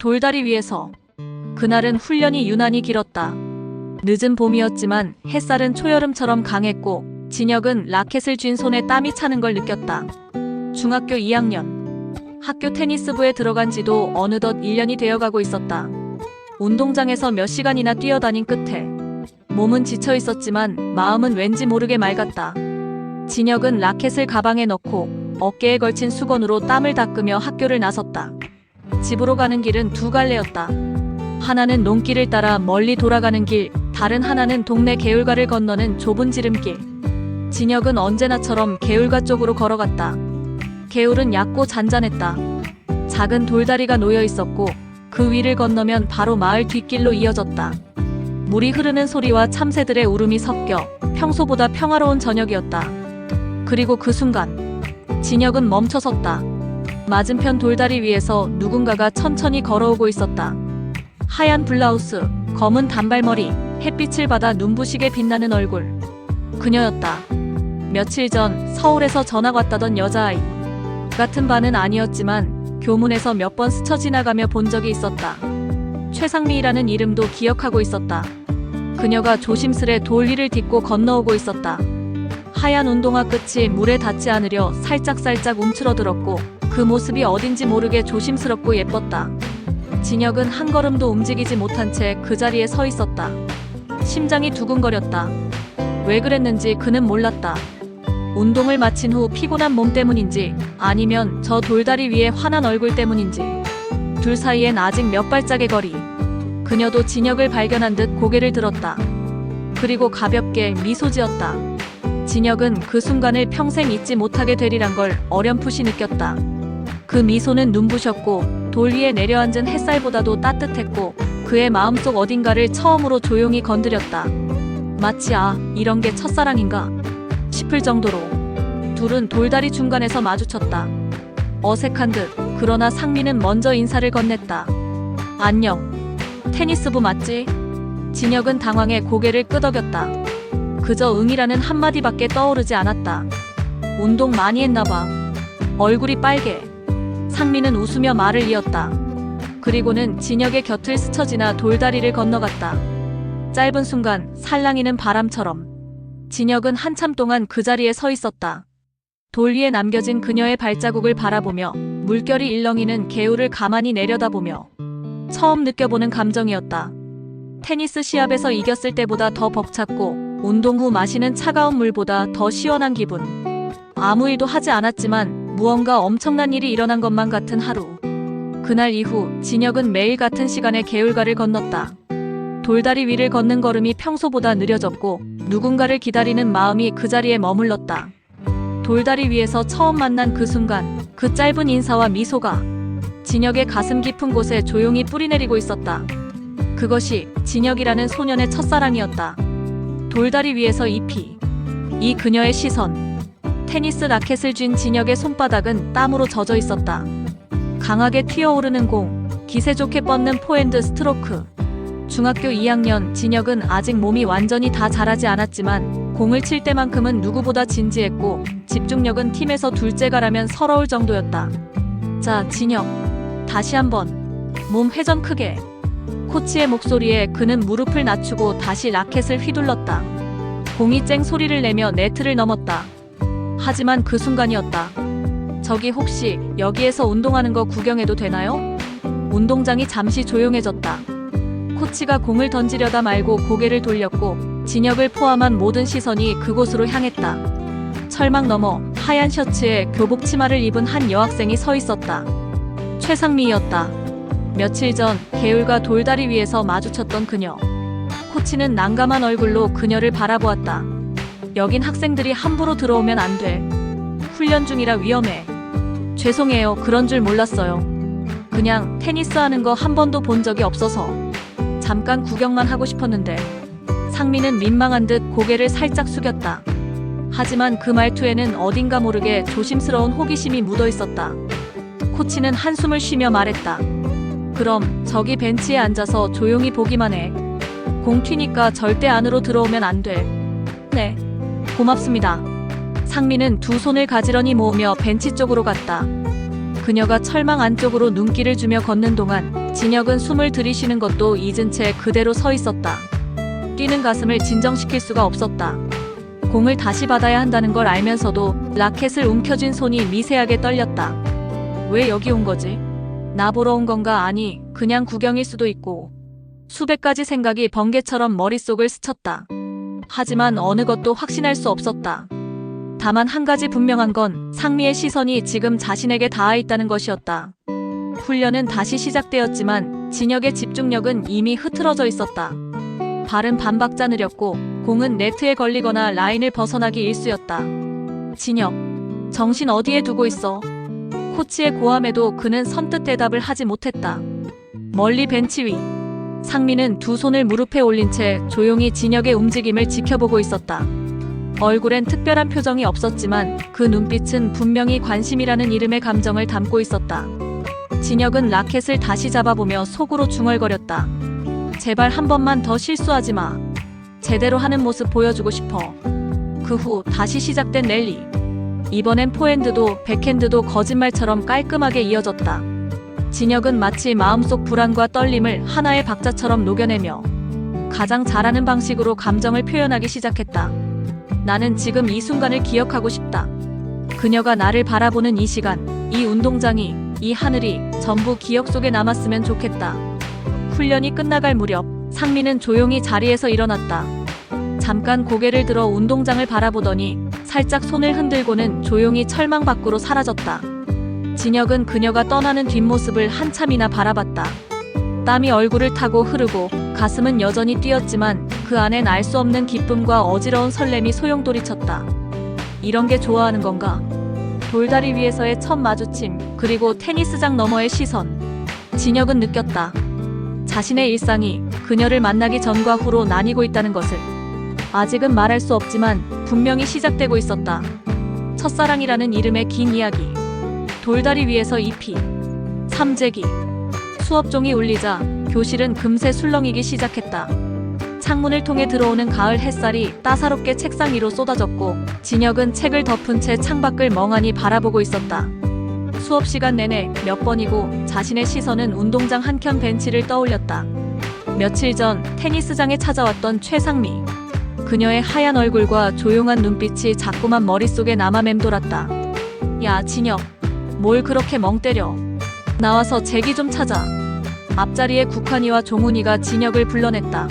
돌다리 위에서. 그날은 훈련이 유난히 길었다. 늦은 봄이었지만 햇살은 초여름처럼 강했고 진혁은 라켓을 쥔 손에 땀이 차는 걸 느꼈다. 중학교 2학년. 학교 테니스부에 들어간 지도 어느덧 1년이 되어가고 있었다. 운동장에서 몇 시간이나 뛰어다닌 끝에 몸은 지쳐 있었지만 마음은 왠지 모르게 맑았다. 진혁은 라켓을 가방에 넣고 어깨에 걸친 수건으로 땀을 닦으며 학교를 나섰다. 집으로 가는 길은 두 갈래였다. 하나는 논길을 따라 멀리 돌아가는 길, 다른 하나는 동네 개울가를 건너는 좁은 지름길. 진혁은 언제나처럼 개울가 쪽으로 걸어갔다. 개울은 얕고 잔잔했다. 작은 돌다리가 놓여 있었고 그 위를 건너면 바로 마을 뒷길로 이어졌다. 물이 흐르는 소리와 참새들의 울음이 섞여 평소보다 평화로운 저녁이었다. 그리고 그 순간 진혁은 멈춰섰다. 맞은편 돌다리 위에서 누군가가 천천히 걸어오고 있었다. 하얀 블라우스, 검은 단발머리, 햇빛을 받아 눈부시게 빛나는 얼굴. 그녀였다. 며칠 전 서울에서 전학 왔다던 여자아이. 같은 반은 아니었지만 교문에서 몇 번 스쳐 지나가며 본 적이 있었다. 최상미라는 이름도 기억하고 있었다. 그녀가 조심스레 돌 위를 딛고 건너오고 있었다. 하얀 운동화 끝이 물에 닿지 않으려 살짝살짝 움츠러들었고 그 모습이 어딘지 모르게 조심스럽고 예뻤다. 진혁은 한 걸음도 움직이지 못한 채 그 자리에 서 있었다. 심장이 두근거렸다. 왜 그랬는지 그는 몰랐다. 운동을 마친 후 피곤한 몸 때문인지 아니면 저 돌다리 위에 환한 얼굴 때문인지 둘 사이엔 아직 몇 발짝의 거리. 그녀도 진혁을 발견한 듯 고개를 들었다. 그리고 가볍게 미소 지었다. 진혁은 그 순간을 평생 잊지 못하게 되리란 걸 어렴풋이 느꼈다. 그 미소는 눈부셨고 돌 위에 내려앉은 햇살보다도 따뜻했고 그의 마음속 어딘가를 처음으로 조용히 건드렸다. 마치 아, 이런 게 첫사랑인가 싶을 정도로 둘은 돌다리 중간에서 마주쳤다. 어색한 듯 그러나 상민은 먼저 인사를 건넸다. 안녕. 테니스부 맞지? 진혁은 당황해 고개를 끄덕였다. 그저 응이라는 한마디밖에 떠오르지 않았다. 운동 많이 했나 봐. 얼굴이 빨개. 상민은 웃으며 말을 이었다. 그리고는 진혁의 곁을 스쳐 지나 돌다리를 건너갔다. 짧은 순간 살랑이는 바람처럼 진혁은 한참 동안 그 자리에 서 있었다. 돌 위에 남겨진 그녀의 발자국을 바라보며 물결이 일렁이는 개울을 가만히 내려다보며 처음 느껴보는 감정이었다. 테니스 시합에서 이겼을 때보다 더 벅찼고 운동 후 마시는 차가운 물보다 더 시원한 기분. 아무 일도 하지 않았지만 무언가 엄청난 일이 일어난 것만 같은 하루. 그날 이후 진혁은 매일 같은 시간에 개울가를 건넜다. 돌다리 위를 걷는 걸음이 평소보다 느려졌고 누군가를 기다리는 마음이 그 자리에 머물렀다. 돌다리 위에서 처음 만난 그 순간 그 짧은 인사와 미소가 진혁의 가슴 깊은 곳에 조용히 뿌리내리고 있었다. 그것이 진혁이라는 소년의 첫사랑이었다. 돌다리 위에서 잎이 이 그녀의 시선 테니스 라켓을 쥔 진혁의 손바닥은 땀으로 젖어 있었다. 강하게 튀어오르는 공, 기세 좋게 뻗는 포핸드 스트로크. 중학교 2학년 진혁은 아직 몸이 완전히 다 자라지 않았지만 공을 칠 때만큼은 누구보다 진지했고 집중력은 팀에서 둘째가라면 서러울 정도였다. 자, 진혁. 다시 한번. 몸 회전 크게. 코치의 목소리에 그는 무릎을 낮추고 다시 라켓을 휘둘렀다. 공이 쨍 소리를 내며 네트를 넘었다. 하지만 그 순간이었다. 저기 혹시 여기에서 운동하는 거 구경해도 되나요? 운동장이 잠시 조용해졌다. 코치가 공을 던지려다 말고 고개를 돌렸고 진혁을 포함한 모든 시선이 그곳으로 향했다. 철망 너머 하얀 셔츠에 교복 치마를 입은 한 여학생이 서 있었다. 최상미였다. 며칠 전 개울과 돌다리 위에서 마주쳤던 그녀. 코치는 난감한 얼굴로 그녀를 바라보았다. 여긴 학생들이 함부로 들어오면 안 돼. 훈련 중이라 위험해. 죄송해요. 그런 줄 몰랐어요. 그냥 테니스 하는 거 한 번도 본 적이 없어서. 잠깐 구경만 하고 싶었는데. 상민은 민망한 듯 고개를 살짝 숙였다. 하지만 그 말투에는 어딘가 모르게 조심스러운 호기심이 묻어 있었다. 코치는 한숨을 쉬며 말했다. 그럼 저기 벤치에 앉아서 조용히 보기만 해. 공 튀니까 절대 안으로 들어오면 안 돼. 네. 고맙습니다. 상민은 두 손을 가지런히 모으며 벤치 쪽으로 갔다. 그녀가 철망 안쪽으로 눈길을 주며 걷는 동안 진혁은 숨을 들이쉬는 것도 잊은 채 그대로 서 있었다. 뛰는 가슴을 진정시킬 수가 없었다. 공을 다시 받아야 한다는 걸 알면서도 라켓을 움켜쥔 손이 미세하게 떨렸다. 왜 여기 온 거지? 나 보러 온 건가 아니 그냥 구경일 수도 있고 수백 가지 생각이 번개처럼 머릿속을 스쳤다. 하지만 어느 것도 확신할 수 없었다. 다만 한 가지 분명한 건 상미의 시선이 지금 자신에게 닿아 있다는 것이었다. 훈련은 다시 시작되었지만 진혁의 집중력은 이미 흐트러져 있었다. 발은 반박자 느렸고 공은 네트에 걸리거나 라인을 벗어나기 일쑤였다. 진혁, 정신 어디에 두고 있어? 코치의 고함에도 그는 선뜻 대답을 하지 못했다. 멀리 벤치 위. 상민은 두 손을 무릎에 올린 채 조용히 진혁의 움직임을 지켜보고 있었다. 얼굴엔 특별한 표정이 없었지만 그 눈빛은 분명히 관심이라는 이름의 감정을 담고 있었다. 진혁은 라켓을 다시 잡아보며 속으로 중얼거렸다. 제발 한 번만 더 실수하지 마. 제대로 하는 모습 보여주고 싶어. 그 후 다시 시작된 랠리. 이번엔 포핸드도 백핸드도 거짓말처럼 깔끔하게 이어졌다. 진혁은 마치 마음속 불안과 떨림을 하나의 박자처럼 녹여내며 가장 잘하는 방식으로 감정을 표현하기 시작했다. 나는 지금 이 순간을 기억하고 싶다. 그녀가 나를 바라보는 이 시간, 이 운동장이, 이 하늘이 전부 기억 속에 남았으면 좋겠다. 훈련이 끝나갈 무렵 상민은 조용히 자리에서 일어났다. 잠깐 고개를 들어 운동장을 바라보더니 살짝 손을 흔들고는 조용히 철망 밖으로 사라졌다. 진혁은 그녀가 떠나는 뒷모습을 한참이나 바라봤다. 땀이 얼굴을 타고 흐르고 가슴은 여전히 뛰었지만 그 안엔 알 수 없는 기쁨과 어지러운 설렘이 소용돌이쳤다. 이런 게 좋아하는 건가? 돌다리 위에서의 첫 마주침, 그리고 테니스장 너머의 시선. 진혁은 느꼈다. 자신의 일상이 그녀를 만나기 전과 후로 나뉘고 있다는 것을. 아직은 말할 수 없지만 분명히 시작되고 있었다. 첫사랑이라는 이름의 긴 이야기. 돌다리 위에서 잎이. 삼재기. 수업종이 울리자 교실은 금세 술렁이기 시작했다. 창문을 통해 들어오는 가을 햇살이 따사롭게 책상 위로 쏟아졌고 진혁은 책을 덮은 채 창밖을 멍하니 바라보고 있었다. 수업 시간 내내 몇 번이고 자신의 시선은 운동장 한켠 벤치를 떠올렸다. 며칠 전 테니스장에 찾아왔던 최상미. 그녀의 하얀 얼굴과 조용한 눈빛이 자꾸만 머릿속에 남아 맴돌았다. 야, 진혁. 뭘 그렇게 멍 때려. 나와서 제기 좀 찾아. 앞자리에 국환이와 종훈이가 진혁을 불러냈다.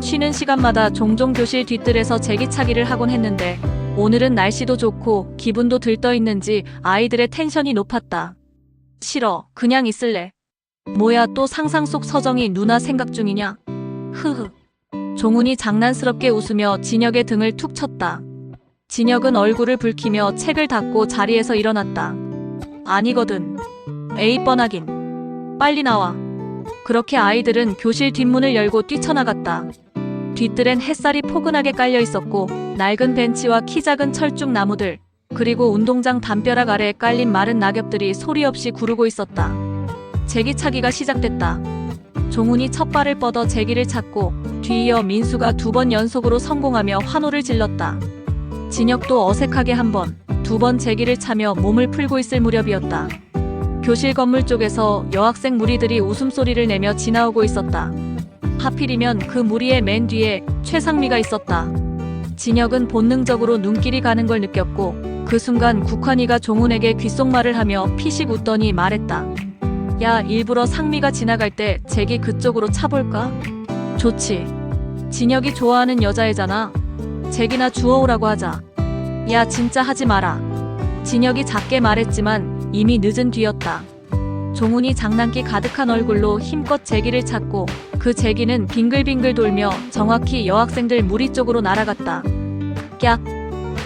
쉬는 시간마다 종종 교실 뒤뜰에서 제기차기를 하곤 했는데 오늘은 날씨도 좋고 기분도 들떠 있는지 아이들의 텐션이 높았다. 싫어. 그냥 있을래. 뭐야 또 상상 속 서정이 누나 생각 중이냐? 흐흐. 종훈이 장난스럽게 웃으며 진혁의 등을 툭 쳤다. 진혁은 얼굴을 붉히며 책을 닫고 자리에서 일어났다. 아니거든. 에이 뻔하긴. 빨리 나와. 그렇게 아이들은 교실 뒷문을 열고 뛰쳐나갔다. 뒤뜰엔 햇살이 포근하게 깔려 있었고 낡은 벤치와 키 작은 철쭉 나무들 그리고 운동장 담벼락 아래에 깔린 마른 낙엽들이 소리 없이 구르고 있었다. 제기차기가 시작됐다. 종훈이 첫 발을 뻗어 제기를 찾고 뒤이어 민수가 두 번 연속으로 성공하며 환호를 질렀다. 진혁도 어색하게 한 번, 두 번 제기를 차며 몸을 풀고 있을 무렵이었다. 교실 건물 쪽에서 여학생 무리들이 웃음소리를 내며 지나오고 있었다. 하필이면 그 무리의 맨 뒤에 최상미가 있었다. 진혁은 본능적으로 눈길이 가는 걸 느꼈고 그 순간 국환이가 종훈에게 귓속말을 하며 피식 웃더니 말했다. 야 일부러 상미가 지나갈 때 제기 그쪽으로 차볼까? 좋지. 진혁이 좋아하는 여자애잖아. 제기나 주워오라고 하자. 야 진짜 하지 마라. 진혁이 작게 말했지만 이미 늦은 뒤였다. 종훈이 장난기 가득한 얼굴로 힘껏 제기를 찾고 그 제기는 빙글빙글 돌며 정확히 여학생들 무리 쪽으로 날아갔다. 깍!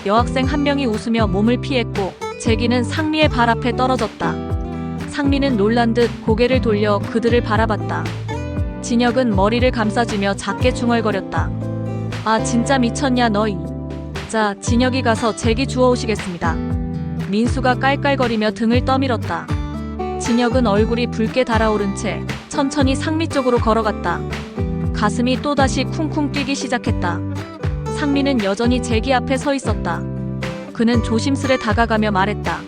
여학생 한 명이 웃으며 몸을 피했고 제기는 상미의 발 앞에 떨어졌다. 상미는 놀란 듯 고개를 돌려 그들을 바라봤다. 진혁은 머리를 감싸주며 작게 중얼거렸다. 아 진짜 미쳤냐 너희. 자 진혁이 가서 제기 주워오시겠습니다. 민수가 깔깔거리며 등을 떠밀었다. 진혁은 얼굴이 붉게 달아오른 채 천천히 상미 쪽으로 걸어갔다. 가슴이 또다시 쿵쿵 뛰기 시작했다. 상미는 여전히 제기 앞에 서 있었다. 그는 조심스레 다가가며 말했다.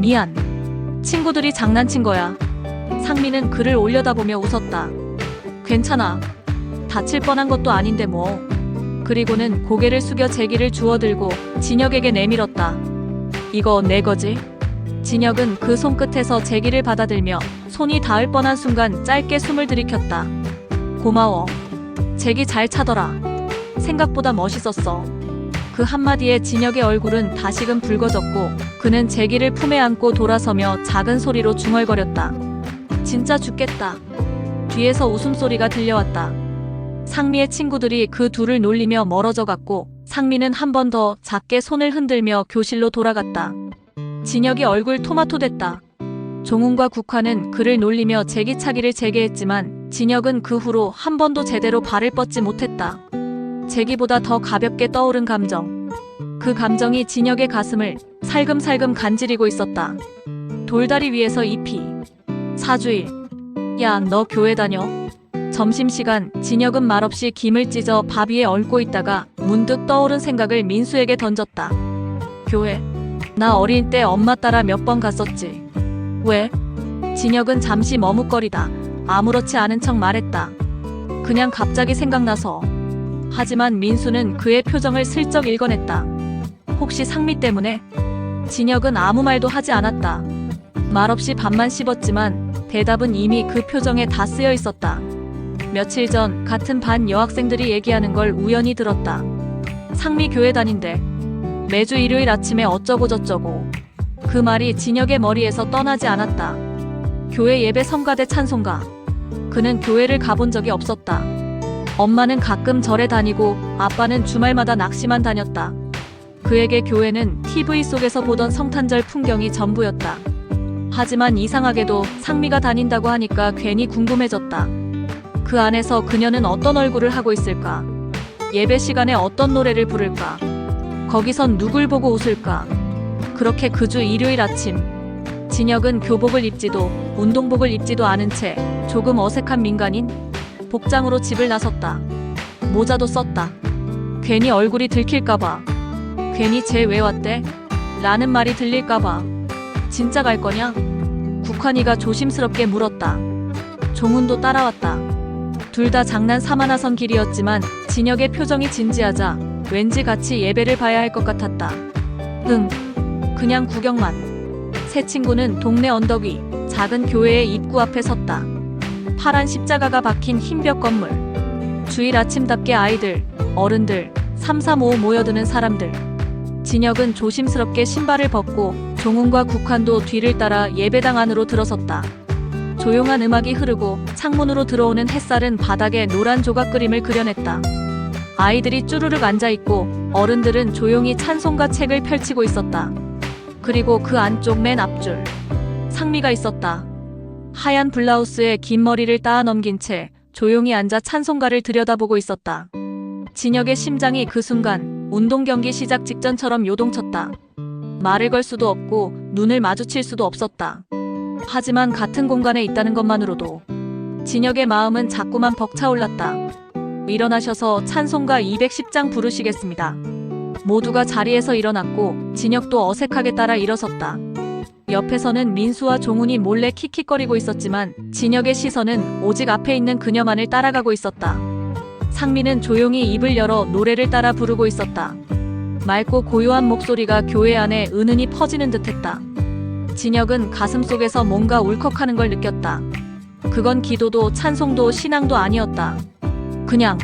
미안. 친구들이 장난친 거야. 상미는 그를 올려다보며 웃었다. 괜찮아. 다칠 뻔한 것도 아닌데 뭐. 그리고는 고개를 숙여 제기를 주워들고 진혁에게 내밀었다. 이거 내 거지? 진혁은 그 손끝에서 제기를 받아들며 손이 닿을 뻔한 순간 짧게 숨을 들이켰다. 고마워. 제기 잘 차더라. 생각보다 멋있었어. 그 한마디에 진혁의 얼굴은 다시금 붉어졌고 그는 제기를 품에 안고 돌아서며 작은 소리로 중얼거렸다. 진짜 죽겠다. 뒤에서 웃음소리가 들려왔다. 상미의 친구들이 그 둘을 놀리며 멀어져 갔고 상미는 한 번 더 작게 손을 흔들며 교실로 돌아갔다. 진혁이 얼굴 토마토 됐다. 종훈과 국화는 그를 놀리며 제기차기를 재개했지만 진혁은 그 후로 한 번도 제대로 발을 뻗지 못했다. 제기보다 더 가볍게 떠오른 감정. 그 감정이 진혁의 가슴을 살금살금 간지리고 있었다. 돌다리 위에서 잎이. 사주일. 야, 너 교회 다녀? 점심시간 진혁은 말없이 김을 찢어 밥 위에 얹고 있다가 문득 떠오른 생각을 민수에게 던졌다. 교회. 나 어린 때 엄마 따라 몇 번 갔었지. 왜? 진혁은 잠시 머뭇거리다 아무렇지 않은 척 말했다. 그냥 갑자기 생각나서. 하지만 민수는 그의 표정을 슬쩍 읽어냈다. 혹시 상미 때문에? 진혁은 아무 말도 하지 않았다. 말없이 밥만 씹었지만 대답은 이미 그 표정에 다 쓰여 있었다. 며칠 전 같은 반 여학생들이 얘기하는 걸 우연히 들었다. 상미 교회 다닌대. 매주 일요일 아침에 어쩌고 저쩌고. 그 말이 진혁의 머리에서 떠나지 않았다. 교회 예배 성가대 찬송가. 그는 교회를 가본 적이 없었다. 엄마는 가끔 절에 다니고 아빠는 주말마다 낚시만 다녔다. 그에게 교회는 TV 속에서 보던 성탄절 풍경이 전부였다. 하지만 이상하게도 상미가 다닌다고 하니까 괜히 궁금해졌다. 그 안에서 그녀는 어떤 얼굴을 하고 있을까? 예배 시간에 어떤 노래를 부를까? 거기선 누굴 보고 웃을까? 그렇게 그 주 일요일 아침, 진혁은 교복을 입지도 운동복을 입지도 않은 채 조금 어색한 민간인 복장으로 집을 나섰다. 모자도 썼다. 괜히 얼굴이 들킬까봐. 괜히 쟤 왜 왔대? 라는 말이 들릴까봐. 진짜 갈 거냐? 국환이가 조심스럽게 물었다. 종훈도 따라왔다. 둘 다 장난 삼아나 선 길이었지만 진혁의 표정이 진지하자 왠지 같이 예배를 봐야 할 것 같았다. 응, 그냥 구경만. 새 친구는 동네 언덕 위 작은 교회의 입구 앞에 섰다. 파란 십자가가 박힌 흰벽 건물. 주일 아침답게 아이들, 어른들, 3, 4, 5 모여드는 사람들. 진혁은 조심스럽게 신발을 벗고 종훈과 국환도 뒤를 따라 예배당 안으로 들어섰다. 조용한 음악이 흐르고 창문으로 들어오는 햇살은 바닥에 노란 조각 그림을 그려냈다. 아이들이 쭈르륵 앉아있고 어른들은 조용히 찬송가 책을 펼치고 있었다. 그리고 그 안쪽 맨 앞줄. 상미가 있었다. 하얀 블라우스에 긴 머리를 따아 넘긴 채 조용히 앉아 찬송가를 들여다보고 있었다. 진혁의 심장이 그 순간 운동 경기 시작 직전처럼 요동쳤다. 말을 걸 수도 없고 눈을 마주칠 수도 없었다. 하지만 같은 공간에 있다는 것만으로도 진혁의 마음은 자꾸만 벅차올랐다. 일어나셔서 찬송가 210장 부르시겠습니다. 모두가 자리에서 일어났고 진혁도 어색하게 따라 일어섰다. 옆에서는 민수와 종훈이 몰래 킥킥거리고 있었지만 진혁의 시선은 오직 앞에 있는 그녀만을 따라가고 있었다. 상미는 조용히 입을 열어 노래를 따라 부르고 있었다. 맑고 고요한 목소리가 교회 안에 은은히 퍼지는 듯했다. 진혁은 가슴 속에서 뭔가 울컥하는 걸 느꼈다. 그건 기도도 찬송도 신앙도 아니었다. 그냥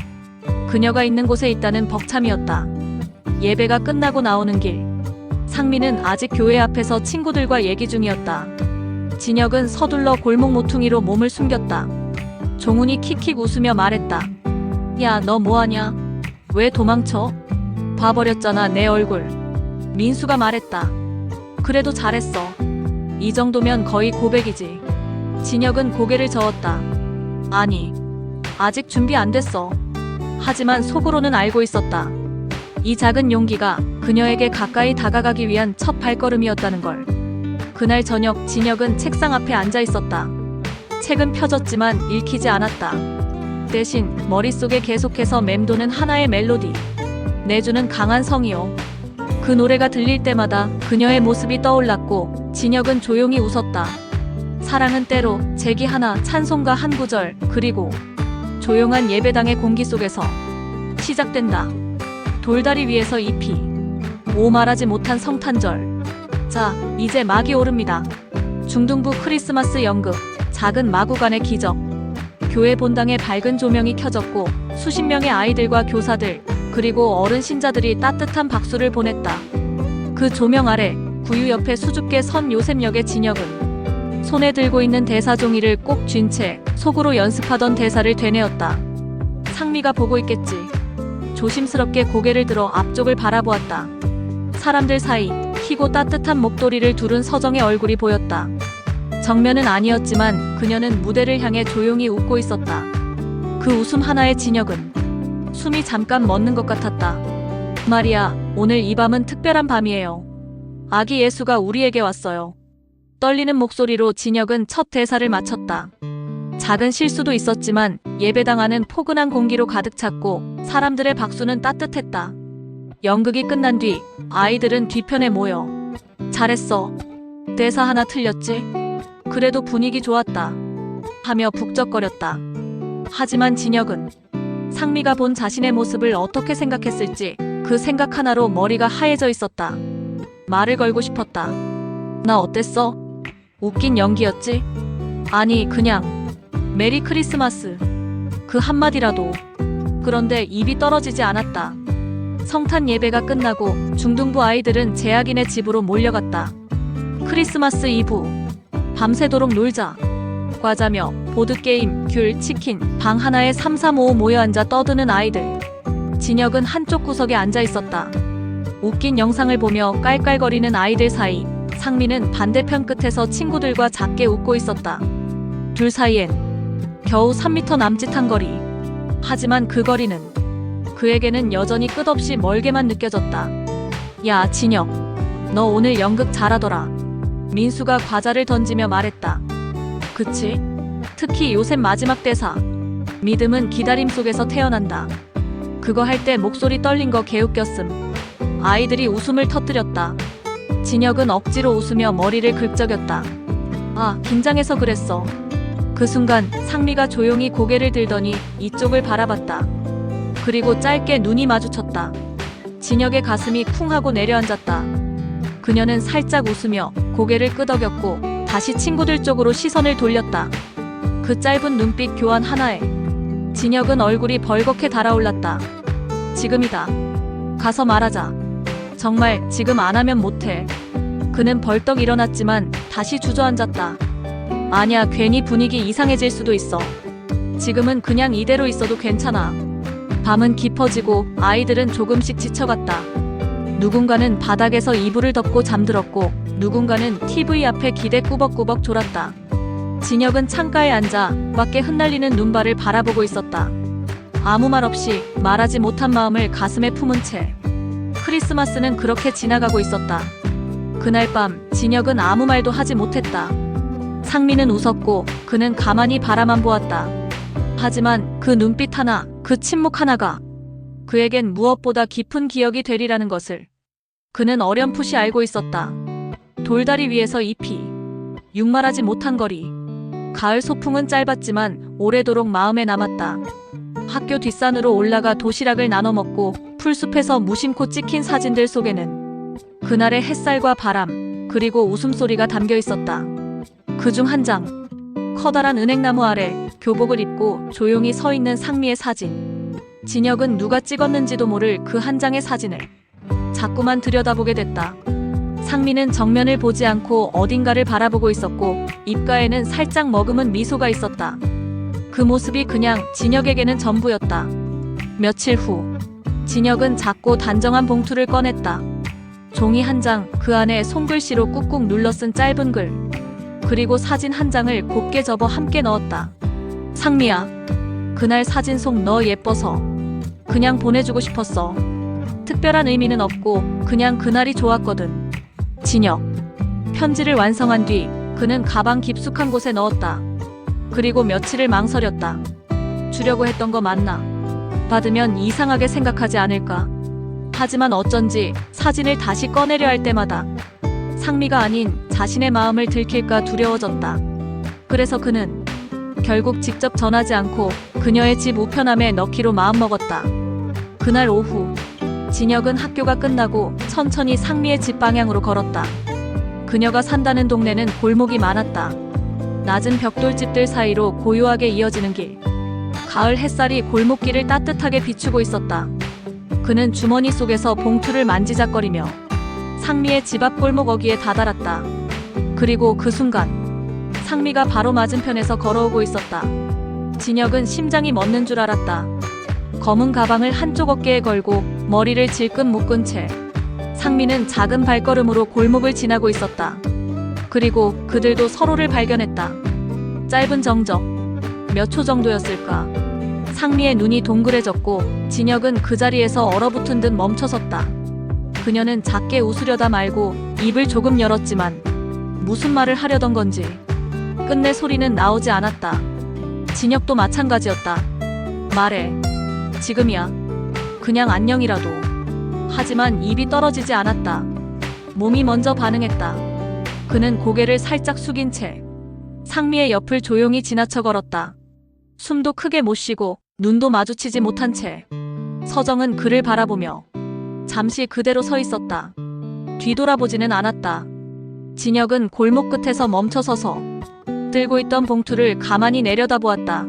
그녀가 있는 곳에 있다는 벅참이었다. 예배가 끝나고 나오는 길. 상미는 아직 교회 앞에서 친구들과 얘기 중이었다. 진혁은 서둘러 골목 모퉁이로 몸을 숨겼다. 종훈이 킥킥 웃으며 말했다. 야, 너 뭐하냐? 왜 도망쳐? 봐버렸잖아, 내 얼굴. 민수가 말했다. 그래도 잘했어. 이 정도면 거의 고백이지. 진혁은 고개를 저었다. 아니, 아직 준비 안 됐어. 하지만 속으로는 알고 있었다. 이 작은 용기가 그녀에게 가까이 다가가기 위한 첫 발걸음이었다는 걸. 그날 저녁 진혁은 책상 앞에 앉아 있었다. 책은 펴졌지만 읽히지 않았다. 대신 머릿속에 계속해서 맴도는 하나의 멜로디. 내주는 강한 성이요. 그 노래가 들릴 때마다 그녀의 모습이 떠올랐고 진혁은 조용히 웃었다. 사랑은 때로 제기 하나, 찬송가 한 구절, 그리고 조용한 예배당의 공기 속에서 시작된다. 돌다리 위에서 잎이 오 말하지 못한 성탄절. 자, 이제 막이 오릅니다. 중등부 크리스마스 연극, 작은 마구간의 기적. 교회 본당에 밝은 조명이 켜졌고 수십 명의 아이들과 교사들 그리고 어른 신자들이 따뜻한 박수를 보냈다. 그 조명 아래 구유 옆에 수줍게 선 요셉역의 진혁은 손에 들고 있는 대사 종이를 꼭 쥔 채 속으로 연습하던 대사를 되뇌었다. 상미가 보고 있겠지. 조심스럽게 고개를 들어 앞쪽을 바라보았다. 사람들 사이 희고 따뜻한 목도리를 두른 서정의 얼굴이 보였다. 정면은 아니었지만 그녀는 무대를 향해 조용히 웃고 있었다. 그 웃음 하나의 진혁은 숨이 잠깐 멎는 것 같았다. 마리아, 오늘 이 밤은 특별한 밤이에요. 아기 예수가 우리에게 왔어요. 떨리는 목소리로 진혁은 첫 대사를 마쳤다. 작은 실수도 있었지만 예배당 안은 포근한 공기로 가득 찼고 사람들의 박수는 따뜻했다. 연극이 끝난 뒤 아이들은 뒤편에 모여 잘했어. 대사 하나 틀렸지? 그래도 분위기 좋았다. 하며 북적거렸다. 하지만 진혁은 상미가 본 자신의 모습을 어떻게 생각했을지 그 생각 하나로 머리가 하얘져 있었다. 말을 걸고 싶었다. 나 어땠어? 웃긴 연기였지? 아니, 그냥 메리 크리스마스. 그 한마디라도. 그런데 입이 떨어지지 않았다. 성탄 예배가 끝나고 중등부 아이들은 재학인의 집으로 몰려갔다. 크리스마스 이브. 밤새도록 놀자. 과자며 보드게임, 귤, 치킨, 방 하나에 3, 3, 5 모여 앉아 떠드는 아이들. 진혁은 한쪽 구석에 앉아 있었다. 웃긴 영상을 보며 깔깔거리는 아이들 사이 상민은 반대편 끝에서 친구들과 작게 웃고 있었다. 둘 사이엔 겨우 3미터 남짓한 거리. 하지만 그 거리는 그에게는 여전히 끝없이 멀게만 느껴졌다. 야, 진혁. 너 오늘 연극 잘하더라. 민수가 과자를 던지며 말했다. 그치? 특히 요새 마지막 대사. 믿음은 기다림 속에서 태어난다. 그거 할 때 목소리 떨린 거 개웃겼음. 아이들이 웃음을 터뜨렸다. 진혁은 억지로 웃으며 머리를 긁적였다. 아, 긴장해서 그랬어. 그 순간 상미가 조용히 고개를 들더니 이쪽을 바라봤다. 그리고 짧게 눈이 마주쳤다. 진혁의 가슴이 쿵 하고 내려앉았다. 그녀는 살짝 웃으며 고개를 끄덕였고 다시 친구들 쪽으로 시선을 돌렸다. 그 짧은 눈빛 교환 하나에 진혁은 얼굴이 벌겋게 달아올랐다. 지금이다. 가서 말하자. 정말 지금 안 하면 못해. 그는 벌떡 일어났지만 다시 주저앉았다. 아니야, 괜히 분위기 이상해질 수도 있어. 지금은 그냥 이대로 있어도 괜찮아. 밤은 깊어지고 아이들은 조금씩 지쳐갔다. 누군가는 바닥에서 이불을 덮고 잠들었고 누군가는 TV 앞에 기대 꾸벅꾸벅 졸았다. 진혁은 창가에 앉아 밖에 흩날리는 눈발을 바라보고 있었다. 아무 말 없이 말하지 못한 마음을 가슴에 품은 채 크리스마스는 그렇게 지나가고 있었다. 그날 밤 진혁은 아무 말도 하지 못했다. 상민은 웃었고 그는 가만히 바라만 보았다. 하지만 그 눈빛 하나, 그 침묵 하나가 그에겐 무엇보다 깊은 기억이 되리라는 것을 그는 어렴풋이 알고 있었다. 돌다리 위에서 잎이 육말하지 못한 거리. 가을 소풍은 짧았지만 오래도록 마음에 남았다. 학교 뒷산으로 올라가 도시락을 나눠 먹고 풀숲에서 무심코 찍힌 사진들 속에는 그날의 햇살과 바람 그리고 웃음소리가 담겨 있었다. 그 중 한 장. 커다란 은행나무 아래 교복을 입고 조용히 서 있는 상미의 사진. 진혁은 누가 찍었는지도 모를 그 한 장의 사진을 자꾸만 들여다보게 됐다. 상미는 정면을 보지 않고 어딘가를 바라보고 있었고 입가에는 살짝 머금은 미소가 있었다. 그 모습이 그냥 진혁에게는 전부였다. 며칠 후 진혁은 작고 단정한 봉투를 꺼냈다. 종이 한 장, 그 안에 손글씨로 꾹꾹 눌러 쓴 짧은 글. 그리고 사진 한 장을 곱게 접어 함께 넣었다. 상미야, 그날 사진 속 너 예뻐서 그냥 보내주고 싶었어. 특별한 의미는 없고 그냥 그날이 좋았거든. 진혁. 편지를 완성한 뒤 그는 가방 깊숙한 곳에 넣었다. 그리고 며칠을 망설였다. 주려고 했던 거 맞나? 받으면 이상하게 생각하지 않을까? 하지만 어쩐지 사진을 다시 꺼내려 할 때마다 상미가 아닌 자신의 마음을 들킬까 두려워졌다. 그래서 그는 결국 직접 전하지 않고 그녀의 집 우편함에 넣기로 마음먹었다. 그날 오후 진혁은 학교가 끝나고 천천히 상미의 집 방향으로 걸었다. 그녀가 산다는 동네는 골목이 많았다. 낮은 벽돌집들 사이로 고요하게 이어지는 길. 가을 햇살이 골목길을 따뜻하게 비추고 있었다. 그는 주머니 속에서 봉투를 만지작거리며 상미의 집 앞 골목 어귀에 다다랐다. 그리고 그 순간 상미가 바로 맞은편에서 걸어오고 있었다. 진혁은 심장이 멎는 줄 알았다. 검은 가방을 한쪽 어깨에 걸고 머리를 질끈 묶은 채 상미는 작은 발걸음으로 골목을 지나고 있었다. 그리고 그들도 서로를 발견했다. 짧은 정적. 몇 초 정도였을까? 상미의 눈이 동그래졌고 진혁은 그 자리에서 얼어붙은 듯 멈춰섰다. 그녀는 작게 웃으려다 말고 입을 조금 열었지만 무슨 말을 하려던 건지 끝내 소리는 나오지 않았다. 진혁도 마찬가지였다. 말해. 지금이야. 그냥 안녕이라도. 하지만 입이 떨어지지 않았다. 몸이 먼저 반응했다. 그는 고개를 살짝 숙인 채 상미의 옆을 조용히 지나쳐 걸었다. 숨도 크게 못 쉬고 눈도 마주치지 못한 채 서정은 그를 바라보며 잠시 그대로 서 있었다. 뒤돌아보지는 않았다. 진혁은 골목 끝에서 멈춰서서 들고 있던 봉투를 가만히 내려다보았다.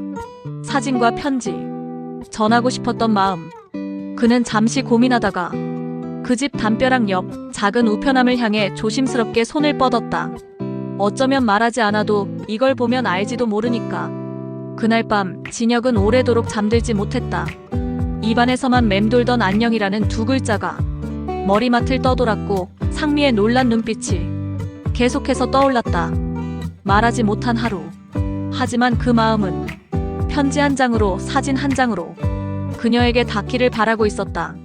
사진과 편지, 전하고 싶었던 마음. 그는 잠시 고민하다가 그 집 담벼락 옆 작은 우편함을 향해 조심스럽게 손을 뻗었다. 어쩌면 말하지 않아도 이걸 보면 알지도 모르니까. 그날 밤 진혁은 오래도록 잠들지 못했다. 입안에서만 맴돌던 안녕이라는 두 글자가 머리맡을 떠돌았고 상미의 놀란 눈빛이 계속해서 떠올랐다. 말하지 못한 하루. 하지만 그 마음은 편지 한 장으로 사진 한 장으로 그녀에게 닿기를 바라고 있었다.